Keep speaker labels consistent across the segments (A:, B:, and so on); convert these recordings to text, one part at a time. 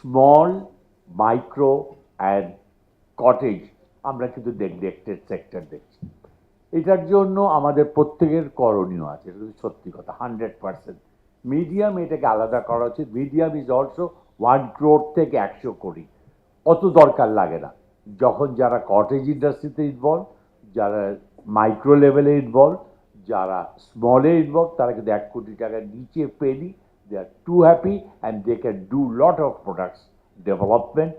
A: Small micro and cottage আমরা কিন্তু neglected sector দেখছি। এটার জন্য আমাদের প্রত্যেকের করণীয় আছে, এটা সত্যি কথা হান্ড্রেড পার্সেন্ট মিডিয়াম এটাকে আলাদা করা উচিত। Medium is also one crore থেকে একশো কোটি। অত দরকার লাগে না। যখন যারা কটেজ ইন্ডাস্ট্রিতে ইনভলভ যারা মাইক্রো লেভেলে ইনভলভ যারা স্মলে ইনভলভ তারা কিন্তু এক কোটি টাকার নিচে penny they are too happy and they can do lot of products development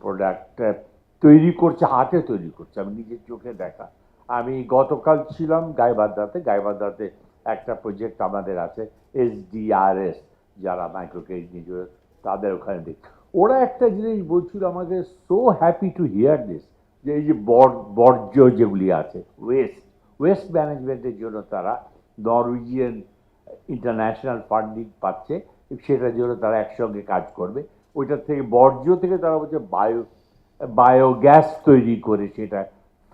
A: product তৈরি করছে, হাতে তৈরি করছে। আমি নিজের চোখে দেখা। আমি গতকাল ছিলাম গাইবান্ধাতে। গাইবান্ধাতে একটা প্রজেক্ট আমাদের আছে এসডিআরএস যারা মাইক্রো ক্রেডিট নিজের তাদের ওখানে দেখ। ওরা একটা জিনিস বলছিল আমাকে so happy to hear this যে এই যে বর- বর্জ্য যেগুলি আছে ওয়েস্ট ওয়েস্ট ম্যানেজমেন্টের জন্য তারা নরওয়েজিয়ান ইন্টারন্যাশনাল ফান্ডিং পাচ্ছে, সেটার জন্য তারা একসঙ্গে কাজ করবে। ওইটার থেকে বর্জ্য থেকে তারা বলছে বায়ো বায়োগ্যাস তৈরি করে সেটা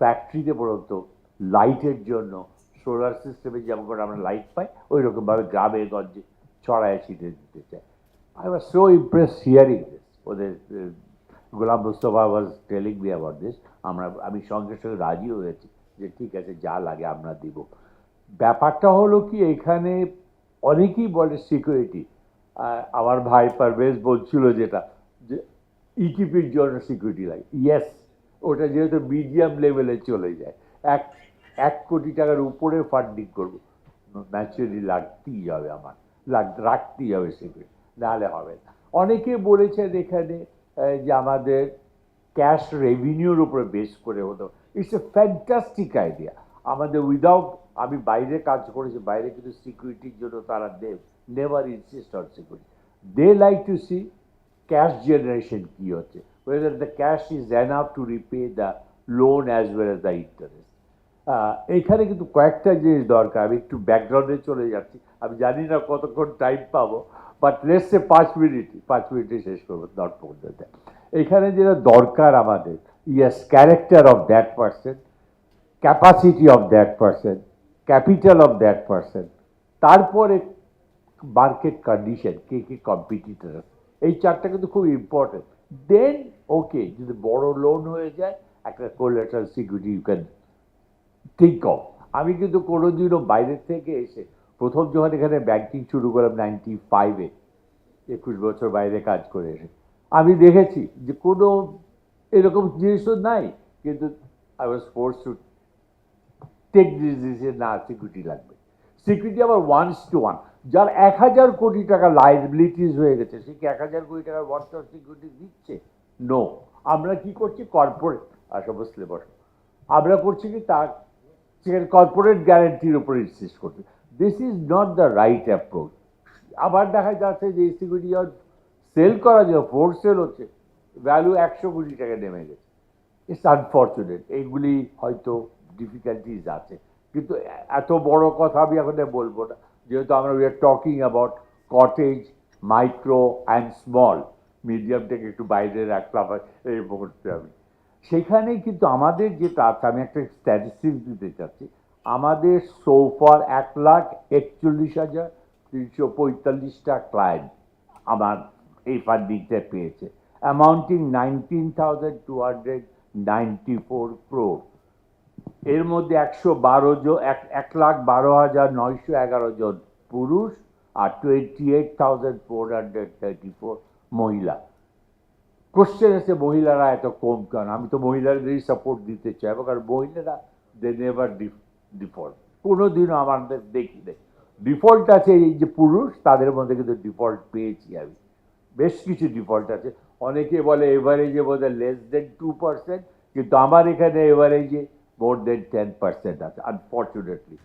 A: ফ্যাক্টরিতে পর্যন্ত লাইটের জন্য সোলার সিস্টেমে যেমন করে আমরা লাইট পাই ওই রকমভাবে গ্রামে গঞ্জে ছড়ায় ছিটে দিতে চাই I was so impress hearing this ওদের Golam Mustafa was telling me about this আমরা, আমি সঙ্গে সঙ্গে রাজি হয়েছি যে ঠিক আছে, যা লাগে আমরা দিব। ব্যাপারটা হলো কি, এখানে অনেকেই বলে সিকিউরিটি আমার ভাই পারভেজ বলছিল যেটা, যে ইটিপির জন্য সিকিউরিটি লাগে। ইয়েস ওটা যেহেতু মিডিয়াম লেভেলে চলে যায়। এক এক কোটি টাকার উপরে ফান্ডিং করব। ন্যাচুরালি লাগতেই হবে আমার। লাগ, রাখতেই হবে সিকিউরিটি নাহলে হবে না। অনেকে বলেছেন এখানে যে আমাদের ক্যাশ রেভিনিউর উপরে বেস করে হতো। ইটস এ ফ্যান্টাস্টিক আইডিয়া আমাদের উইদাউট আমি বাইরে কাজ করেছি, বাইরে কিন্তু সিকিউরিটির জন্য তারা they never insist on security they like to see cash generation কী হচ্ছে whether the cash is enough to repay the loan as well as the interest এইখানে কিন্তু কয়েকটা জিনিস দরকার, আমি একটু ব্যাকগ্রাউন্ডে চলে যাচ্ছি, আমি জানি না কতক্ষণ টাইম পাবো বাট লেসে পাঁচ মিনিট পাঁচ মিনিটে শেষ করব নট পর্যন্ত এখানে যেটা দরকার আমাদের is character of that person capacity of that person capital of that person তারপরে মার্কেট কন্ডিশন কে কে কম্পিটিটর এই চারটা কিন্তু খুব ইম্পর্টেন্ট দেন ওকে যদি বড় লোন হয়ে যায়, একটা collateral security you can think of আমি কিন্তু কোনোদিনও বাইরের থেকে এসে, প্রথম যখন এখানে ব্যাংকিং শুরু করলাম নাইনটি ফাইভে একুশ বছর বাইরে কাজ করে এসে, আমি দেখেছি যে কোনো এরকম জিনিসও নাই। কিন্তু I was force to take decision না সিকিউরিটি লাগবে। সিকিউরিটি আবার ওয়ান্স টু ওয়ান যার এক হাজার কোটি টাকা লাইবিলিটিস হয়ে গেছে, সে কি এক হাজার কোটি টাকার ওয়ান টার সিকিউরিটি দিচ্ছে? নো আমরা কি করছি? কর্পোরেট আসো বসলে বসো। আমরা করছি কি? তার সেখানে কর্পোরেট গ্যারেন্টির উপর ইনসিস্ট করছে this is not the right approach আবার দেখা যাচ্ছে যে সিকিউরিটি সেল করা যায় ফোর সেল হচ্ছে ভ্যালু একশো কোটি টাকা নেমে গেছে। ইটস আনফর্চুনেট এইগুলি হয়তো ডিফিকাল্টিজ আছে। কিন্তু এত বড় কথা আমি এখন বলব না। যেহেতু আমরা we are talking about cottage micro and small মিডিয়ামটাকে একটু বাইরে রাখলাম, এই মুহূর্তে আমি। সেখানেই কিন্তু আমাদের যেটা আছে আমি একটা স্ট্যাটিস্টিক্স দিতে চাচ্ছি। আমাদের সোফার এক লাখ একচল্লিশ হাজার তিনশো পঁয়তাল্লিশটা ক্লায়েন্ট আমার এই ফান্ডিংটা পেয়েছে। Amounting nineteen thousand two hundred ninety four crore এর মধ্যে একশো বারো জন, এক এক লাখ বারো হাজার নয়শো এগারো জন পুরুষ আর twenty eight thousand four hundred thirty four মহিলা। কোশ্চেন এসে মহিলারা এত কম কেন? আমি তো মহিলাদেরই সাপোর্ট দিতে চাই কারণ মহিলারা দে নেভার ডিফল্ট কোনো দিনও আমাদের দেখি নেই। ডিফল্ট আছে এই যে পুরুষ, তাদের মধ্যে কিন্তু ডিফল্ট পেয়েছি আমি। বেশ কিছু ডিফল্ট আছে। অনেকে বলে এভারেজে বোধ হয় লেস দেন টু পার্সেন্ট কিন্তু আমার এখানে এভারেজে মোর দেন টেন পার্সেন্ট আছে আনফর্চুনেটলি